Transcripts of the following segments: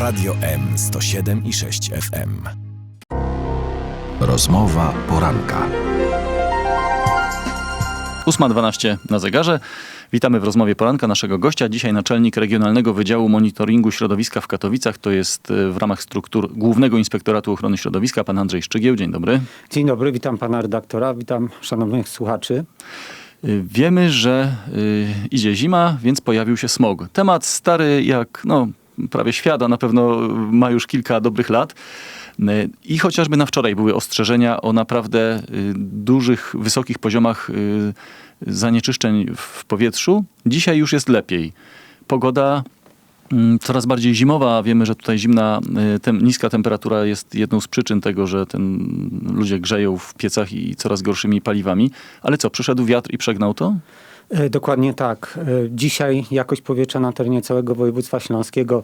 Radio M 107 i 6 FM. Rozmowa poranka. 8.12 na zegarze. Witamy w rozmowie poranka naszego gościa. Dzisiaj naczelnik Regionalnego Wydziału Monitoringu Środowiska w Katowicach. To jest e, w ramach struktur Głównego Inspektoratu Ochrony Środowiska pan Andrzej Szczygieł. Dzień dobry. Dzień dobry, witam pana redaktora, witam szanownych słuchaczy. Y, Wiemy, że y, idzie zima, więc pojawił się smog. Temat stary jak no, prawie świata, na pewno ma już kilka dobrych lat. I chociażby na wczoraj były ostrzeżenia o naprawdę y, dużych, wysokich poziomach y, zanieczyszczeń w powietrzu. Dzisiaj już jest lepiej. Pogoda mm, coraz bardziej zimowa. Wiemy, że tutaj zimna, y, tem, niska temperatura jest jedną z przyczyn tego, że ten, ludzie grzeją w piecach i coraz gorszymi paliwami. Ale co, przyszedł wiatr i przegnał to? E, Dokładnie tak. E, Dzisiaj jakość powietrza na terenie całego województwa śląskiego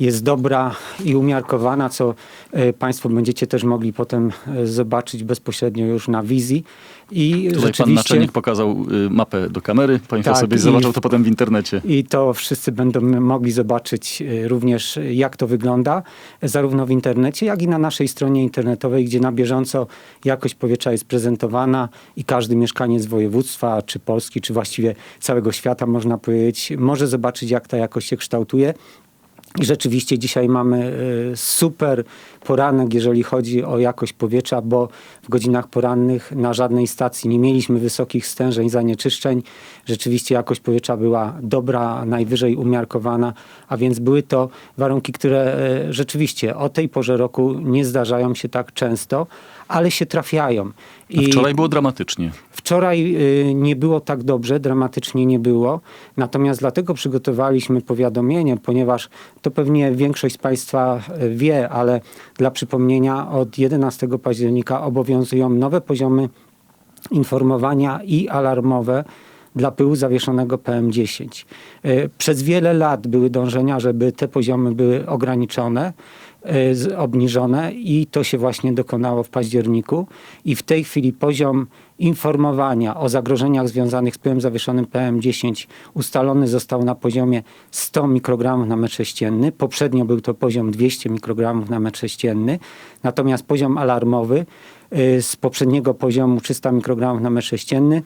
jest dobra i umiarkowana, co e, Państwo będziecie też mogli potem e, zobaczyć bezpośrednio już na wizji. I Tutaj pan naczelnik pokazał y, mapę do kamery. Państwo Tak, sobie zobaczą to potem w internecie. I to wszyscy będą mogli zobaczyć e, również, jak to wygląda, zarówno w internecie, jak i na naszej stronie internetowej, gdzie na bieżąco jakość powietrza jest prezentowana i każdy mieszkaniec województwa, czy Polski, czy właściwie całego świata, można powiedzieć, może zobaczyć, jak ta jakość się kształtuje. Rzeczywiście dzisiaj mamy e, super poranek, jeżeli chodzi o jakość powietrza, bo w godzinach porannych na żadnej stacji nie mieliśmy wysokich stężeń zanieczyszczeń. Rzeczywiście jakość powietrza była dobra, najwyżej umiarkowana, a więc były to warunki, które e, rzeczywiście o tej porze roku nie zdarzają się tak często, ale się trafiają. A wczoraj było dramatycznie. Wczoraj y, nie było tak dobrze, dramatycznie nie było. Natomiast dlatego przygotowaliśmy powiadomienie, ponieważ to pewnie większość z Państwa y, wie, ale dla przypomnienia od 11 października obowiązują nowe poziomy informowania i alarmowe dla pyłu zawieszonego PM10. Y, Przez wiele lat były dążenia, żeby te poziomy były ograniczone, obniżone i to się właśnie dokonało w październiku. I w tej chwili poziom informowania o zagrożeniach związanych z pyłem zawieszonym PM10 ustalony został na poziomie 100 mikrogramów na metr sześcienny. Poprzednio był to poziom 200 mikrogramów na metr sześcienny. Natomiast poziom alarmowy y, z poprzedniego poziomu 300 mikrogramów na metr sześcienny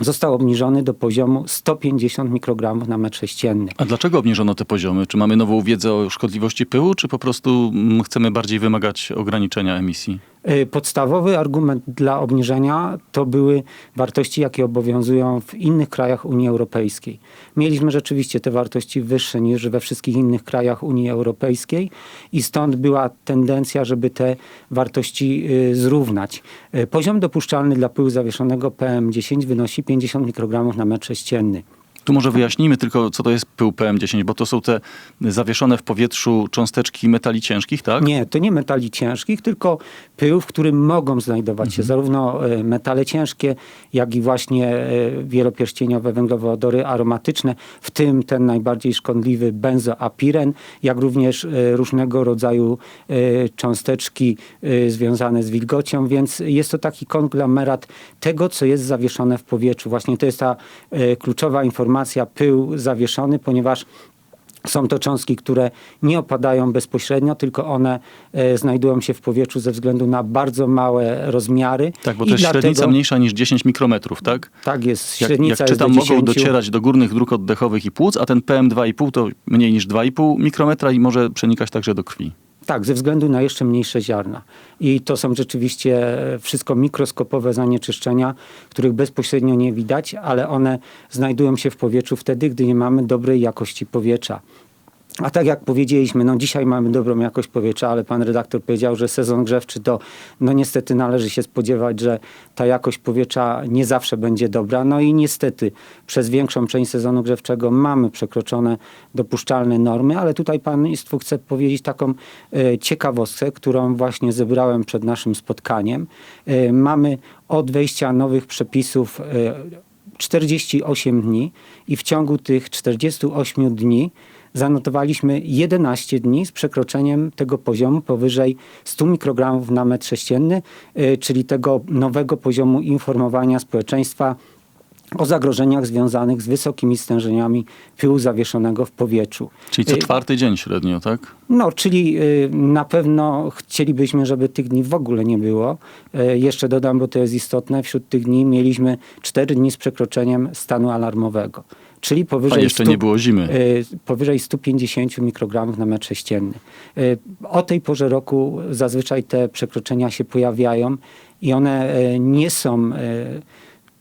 został obniżony do poziomu 150 mikrogramów na metr sześcienny. A dlaczego obniżono te poziomy? Czy mamy nową wiedzę o szkodliwości pyłu, czy po prostu mm, chcemy bardziej wymagać ograniczenia emisji? Y, Podstawowy argument dla obniżenia to były wartości, jakie obowiązują w innych krajach Unii Europejskiej. Mieliśmy rzeczywiście te wartości wyższe niż we wszystkich innych krajach Unii Europejskiej i stąd była tendencja, żeby te wartości y, zrównać. Y, Poziom dopuszczalny dla pyłu zawieszonego PM10 wynosi 50 mikrogramów na metr sześcienny. Tu może wyjaśnijmy tylko, co to jest pył PM10, bo to są te zawieszone w powietrzu cząsteczki metali ciężkich, tak? Nie, to nie metali ciężkich, tylko pył, w którym mogą znajdować się zarówno e, metale ciężkie, jak i właśnie e, wielopierścieniowe węglowodory aromatyczne, w tym ten najbardziej szkodliwy benzoapiren, jak również e, różnego rodzaju cząsteczki związane z wilgocią, więc jest to taki konglomerat tego, co jest zawieszone w powietrzu. Właśnie to jest ta kluczowa informacja, pył zawieszony, ponieważ są to cząstki, które nie opadają bezpośrednio, tylko one e, znajdują się w powietrzu ze względu na bardzo małe rozmiary. Tak, bo I to jest dlatego- średnica mniejsza niż 10 mikrometrów, tak? Tak jest, Jak, średnica jak jest czytam, do mogą 10. docierać do górnych dróg oddechowych i płuc, a ten PM2,5 to mniej niż 2,5 mikrometra i może przenikać także do krwi. Tak, ze względu na jeszcze mniejsze ziarna. I to są rzeczywiście e, wszystko mikroskopowe zanieczyszczenia, których bezpośrednio nie widać, ale one znajdują się w powietrzu wtedy, gdy nie mamy dobrej jakości powietrza. A tak jak powiedzieliśmy, no dzisiaj mamy dobrą jakość powietrza, ale pan redaktor powiedział, że sezon grzewczy to no niestety należy się spodziewać, że ta jakość powietrza nie zawsze będzie dobra. No i niestety przez większą część sezonu grzewczego mamy przekroczone dopuszczalne normy, ale tutaj państwu chcę powiedzieć taką e, ciekawostkę, którą właśnie zebrałem przed naszym spotkaniem. E, mamy od wejścia nowych przepisów e, 48 dni i w ciągu tych 48 dni zanotowaliśmy 11 dni z przekroczeniem tego poziomu powyżej 100 mikrogramów na metr sześcienny, y, czyli tego nowego poziomu informowania społeczeństwa o zagrożeniach związanych z wysokimi stężeniami pyłu zawieszonego w powietrzu. Czyli co Y, czwarty dzień średnio, tak? no, czyli y, na pewno chcielibyśmy, żeby tych dni w ogóle nie było. Jeszcze dodam, bo to jest istotne, wśród tych dni mieliśmy 4 dni z przekroczeniem stanu alarmowego. Czyli A powyżej, jeszcze 100 nie było zimy. y, powyżej 150 mikrogramów na metr sześcienny. Y, O tej porze roku zazwyczaj te przekroczenia się pojawiają i one y, nie są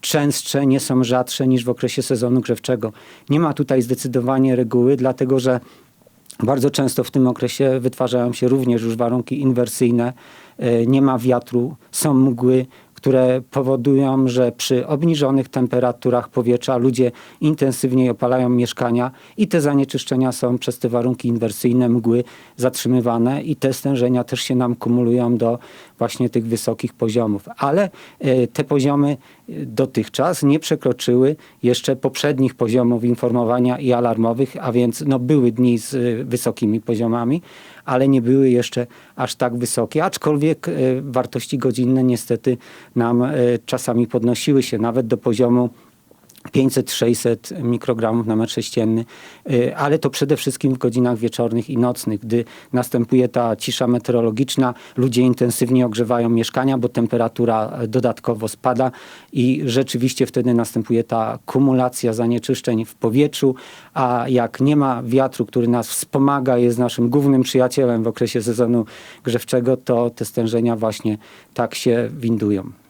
częstsze, nie są rzadsze niż w okresie sezonu grzewczego. Nie ma tutaj zdecydowanie reguły, dlatego że bardzo często w tym okresie wytwarzają się również już warunki inwersyjne, e, nie ma wiatru, są mgły, które powodują, że przy obniżonych temperaturach powietrza ludzie intensywniej opalają mieszkania i te zanieczyszczenia są przez te warunki inwersyjne, mgły zatrzymywane i te stężenia też się nam kumulują do właśnie tych wysokich poziomów. Ale e, te poziomy dotychczas nie przekroczyły jeszcze poprzednich poziomów informowania i alarmowych, a więc no, były dni z e, wysokimi poziomami, ale nie były jeszcze aż tak wysokie, aczkolwiek e, wartości godzinne niestety nam e, czasami podnosiły się nawet do poziomu 500-600 mikrogramów na metr sześcienny, y, ale to przede wszystkim w godzinach wieczornych i nocnych, gdy następuje ta cisza meteorologiczna, ludzie intensywnie ogrzewają mieszkania, bo temperatura e, dodatkowo spada i rzeczywiście wtedy następuje ta kumulacja zanieczyszczeń w powietrzu, a jak nie ma wiatru, który nas wspomaga, jest naszym głównym przyjacielem w okresie sezonu grzewczego, to te stężenia właśnie tak się windują.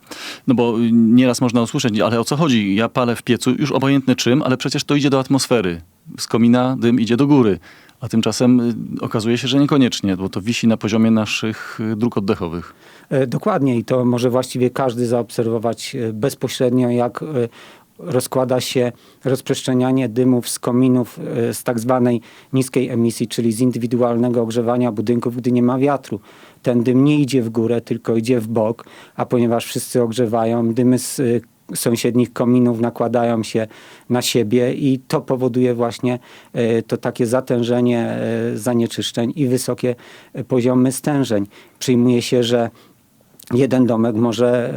No bo nieraz można usłyszeć, ale o co chodzi? Ja palę w piecu, już obojętne czym, ale przecież to idzie do atmosfery. Z komina dym idzie do góry. A tymczasem y, okazuje się, że niekoniecznie, bo to wisi na poziomie naszych y, dróg oddechowych. E, Dokładnie i to może właściwie każdy zaobserwować e, bezpośrednio, jak e, rozkłada się rozprzestrzenianie dymów z kominów e, z tak zwanej niskiej emisji, czyli z indywidualnego ogrzewania budynków, gdy nie ma wiatru. Ten dym nie idzie w górę, tylko idzie w bok, a ponieważ wszyscy ogrzewają, dymy z e, sąsiednich kominów nakładają się na siebie i to powoduje właśnie e, to takie zatężenie zanieczyszczeń i wysokie poziomy stężeń. Przyjmuje się, że jeden domek może e,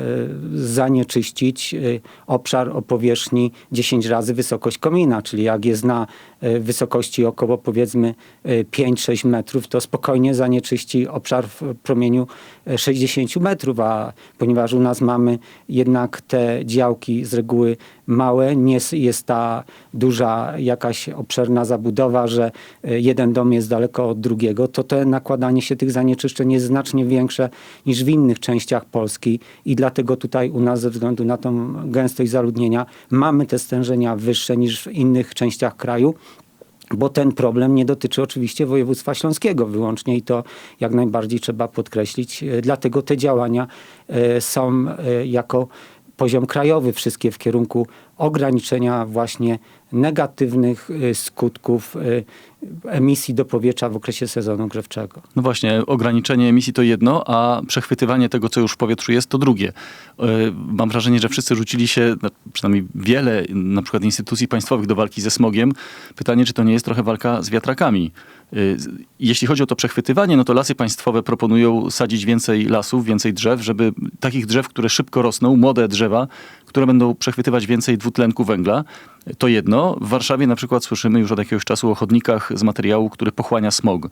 zanieczyścić e, obszar o powierzchni 10 razy wysokość komina, czyli jak jest na e, wysokości około powiedzmy e, 5-6 metrów, to spokojnie zanieczyści obszar w promieniu e, 60 metrów, a ponieważ u nas mamy jednak te działki z reguły małe, nie jest ta duża jakaś obszerna zabudowa, że e, jeden dom jest daleko od drugiego, to to nakładanie się tych zanieczyszczeń jest znacznie większe niż w innych częściach Polski i dlatego tutaj u nas ze względu na tą gęstość zaludnienia mamy te stężenia wyższe niż w innych częściach kraju. Bo ten problem nie dotyczy oczywiście województwa śląskiego wyłącznie i to jak najbardziej trzeba podkreślić. E, Dlatego te działania e, są jako poziom krajowy wszystkie w kierunku ograniczenia właśnie negatywnych e, skutków e, emisji do powietrza w okresie sezonu grzewczego. No właśnie, ograniczenie emisji to jedno, a przechwytywanie tego, co już w powietrzu jest, to drugie. Yy, Mam wrażenie, że wszyscy rzucili się, przynajmniej wiele na przykład instytucji państwowych do walki ze smogiem. Pytanie, czy to nie jest trochę walka z wiatrakami? Jeśli chodzi o to przechwytywanie, no to lasy państwowe proponują sadzić więcej lasów, więcej drzew, żeby takich drzew, które szybko rosną, młode drzewa, które będą przechwytywać więcej dwutlenku węgla. To jedno. W Warszawie na przykład słyszymy już od jakiegoś czasu o chodnikach z materiału, który pochłania smog.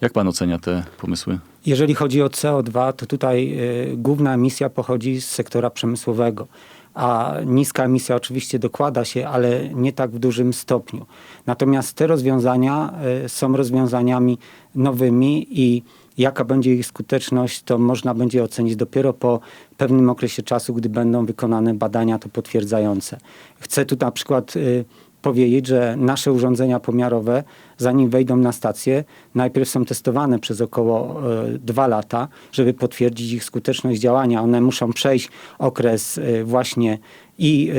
Jak pan ocenia te pomysły? Jeżeli chodzi o CO2, to tutaj y, główna emisja pochodzi z sektora przemysłowego, a niska emisja oczywiście dokłada się, ale nie tak w dużym stopniu. Natomiast te rozwiązania y, są rozwiązaniami nowymi i jaka będzie ich skuteczność, to można będzie ocenić dopiero po pewnym okresie czasu, gdy będą wykonane badania to potwierdzające. Chcę tu na przykład y, powiedzieć, że nasze urządzenia pomiarowe, zanim wejdą na stację, najpierw są testowane przez około e, dwa lata, żeby potwierdzić ich skuteczność działania. One muszą przejść okres e, właśnie i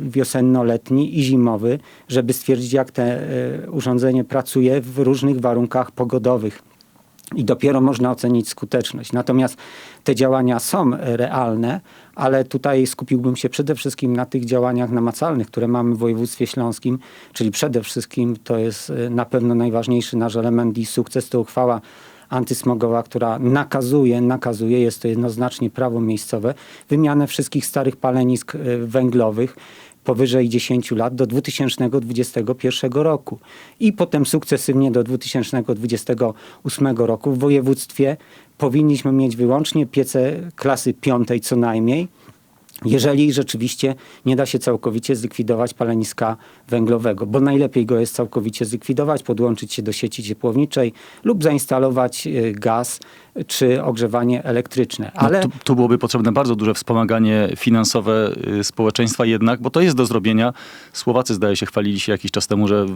wiosenno-letni, i zimowy, żeby stwierdzić, jak te urządzenie pracuje w różnych warunkach pogodowych i dopiero można ocenić skuteczność. Natomiast te działania są realne, ale tutaj skupiłbym się przede wszystkim na tych działaniach namacalnych, które mamy w województwie śląskim, czyli przede wszystkim to jest e, na pewno najważniejszy nasz element i sukces to uchwała antysmogowa, która nakazuje, nakazuje, jest to jednoznacznie prawo miejscowe, wymianę wszystkich starych palenisk e, węglowych, powyżej 10 lat do 2021 roku. I potem sukcesywnie do 2028 roku w województwie powinniśmy mieć wyłącznie piece klasy piątej co najmniej, jeżeli rzeczywiście nie da się całkowicie zlikwidować paleniska węglowego, bo najlepiej go jest całkowicie zlikwidować, podłączyć się do sieci ciepłowniczej lub zainstalować y, gaz czy ogrzewanie elektryczne. Ale No, tu, tu byłoby potrzebne bardzo duże wspomaganie finansowe y, społeczeństwa jednak, bo to jest do zrobienia. Słowacy zdaje się chwalili się jakiś czas temu, że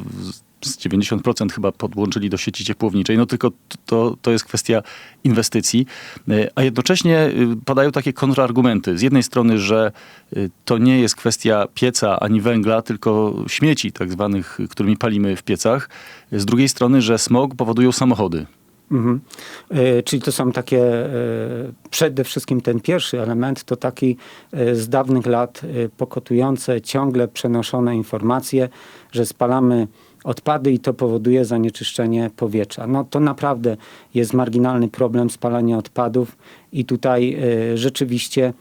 z 90% chyba podłączyli do sieci ciepłowniczej. No tylko to, to jest kwestia inwestycji. Y, A jednocześnie padają takie kontrargumenty. Z jednej strony, że y, to nie jest kwestia pieca ani węgla, tylko śmieci tak zwanych, którymi palimy w piecach. Z drugiej strony, że smog powodują samochody. Mhm. E, Czyli to są takie, e, przede wszystkim ten pierwszy element, to taki e, z dawnych lat pokotujące, ciągle przenoszone informacje, że spalamy odpady i to powoduje zanieczyszczenie powietrza. No to naprawdę jest marginalny problem spalania odpadów i tutaj rzeczywiście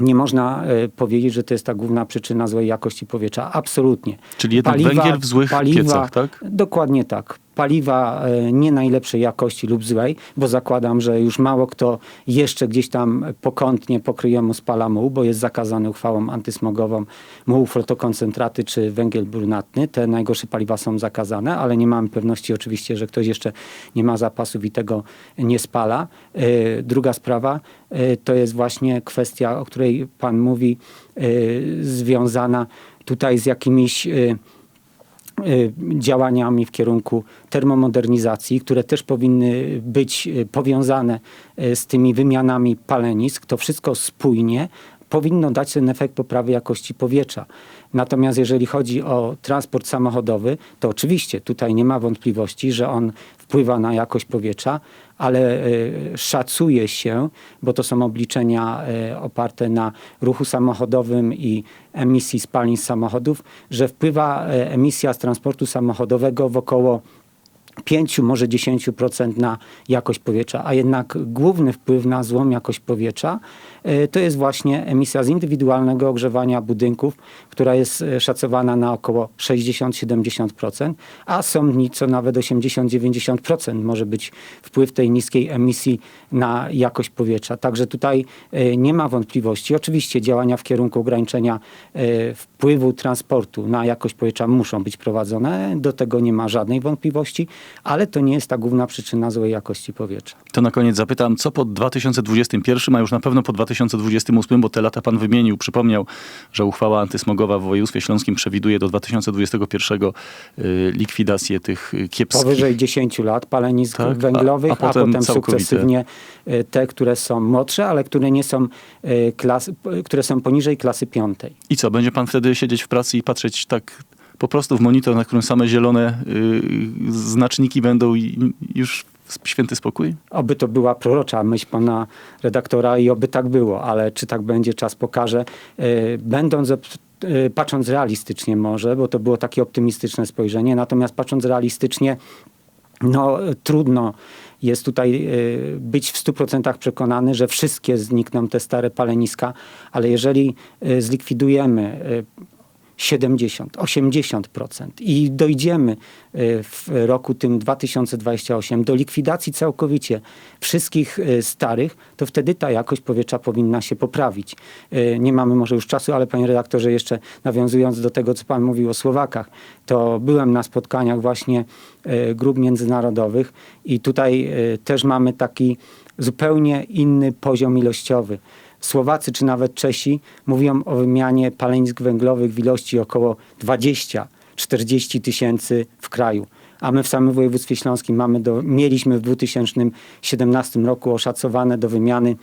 nie można e, powiedzieć, że to jest ta główna przyczyna złej jakości powietrza. Absolutnie. Czyli jednak węgiel w złych piecach, tak? Dokładnie tak. Paliwa e, nie najlepszej jakości lub złej, bo zakładam, że już mało kto jeszcze gdzieś tam pokątnie pokryjomu spala muł, bo jest zakazany uchwałą antysmogową muł, flotokoncentraty czy węgiel brunatny. Te najgorsze paliwa są zakazane, ale nie mamy pewności oczywiście, że ktoś jeszcze nie ma zapasów i tego nie spala. E, Druga sprawa e, to jest właśnie kwestia, o której pan mówi, związana tutaj z jakimiś działaniami w kierunku termomodernizacji, które też powinny być y, powiązane y, z tymi wymianami palenisk. To wszystko spójnie powinno dać ten efekt poprawy jakości powietrza. Natomiast jeżeli chodzi o transport samochodowy, to oczywiście tutaj nie ma wątpliwości, że on wpływa na jakość powietrza, ale y, szacuje się, bo to są obliczenia y, oparte na ruchu samochodowym i emisji spalin samochodów, że wpływa y, emisja z transportu samochodowego w około 5, może 10% na jakość powietrza, a jednak główny wpływ na złą jakość powietrza y, to jest właśnie emisja z indywidualnego ogrzewania budynków, która jest y, szacowana na około 60-70%, a są dni, co nawet 80-90% może być wpływ tej niskiej emisji na jakość powietrza. Także tutaj y, nie ma wątpliwości. Oczywiście działania w kierunku ograniczenia wpływu transportu na jakość powietrza muszą być prowadzone. Do tego nie ma żadnej wątpliwości, ale to nie jest ta główna przyczyna złej jakości powietrza. To na koniec zapytam, co po 2021, a już na pewno po 2028, bo te lata pan wymienił, przypomniał, że uchwała antysmogowa w województwie śląskim przewiduje do 2021 y, likwidację tych y, kiepskich... Powyżej 10 lat palenisk Tak, a- węglowych, a a, potem potem, całkowite. sukcesywnie y, te, które są młodsze, ale które nie są klas, które są poniżej klasy piątej. I co, będzie pan wtedy siedzieć w pracy i patrzeć tak po prostu w monitor, na którym same zielone y, znaczniki będą i już święty spokój? Oby to była prorocza myśl pana redaktora i oby tak było, ale czy tak będzie, czas pokaże. Y, Będąc, y, patrząc realistycznie może, bo to było takie optymistyczne spojrzenie, natomiast patrząc realistycznie, no trudno jest tutaj y, być w 100% przekonany, że wszystkie znikną te stare paleniska, ale jeżeli y, zlikwidujemy 70, 80% i dojdziemy y, w roku tym 2028 do likwidacji całkowicie wszystkich y, starych, to wtedy ta jakość powietrza powinna się poprawić. Y, Nie mamy może już czasu, ale panie redaktorze, jeszcze nawiązując do tego, co pan mówił o Słowakach, to byłem na spotkaniach właśnie grup międzynarodowych i tutaj też mamy taki zupełnie inny poziom ilościowy. Słowacy czy nawet Czesi mówią o wymianie palenisk węglowych w ilości około 20-40 tysięcy w kraju. A my w samym województwie śląskim mamy do, mieliśmy w 2017 roku oszacowane do wymiany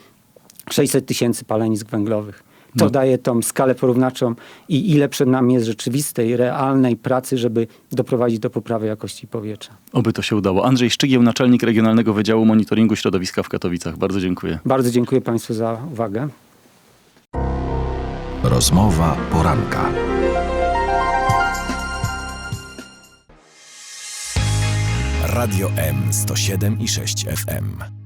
600 tysięcy palenisk węglowych. To No. daje tą skalę porównawczą i ile przed nami jest rzeczywistej, realnej pracy, żeby doprowadzić do poprawy jakości powietrza. Oby to się udało. Andrzej Szczygieł, naczelnik Regionalnego Wydziału Monitoringu Środowiska w Katowicach. Bardzo dziękuję. Bardzo dziękuję Państwu za uwagę. Rozmowa poranka. Radio M 107 i 6 FM.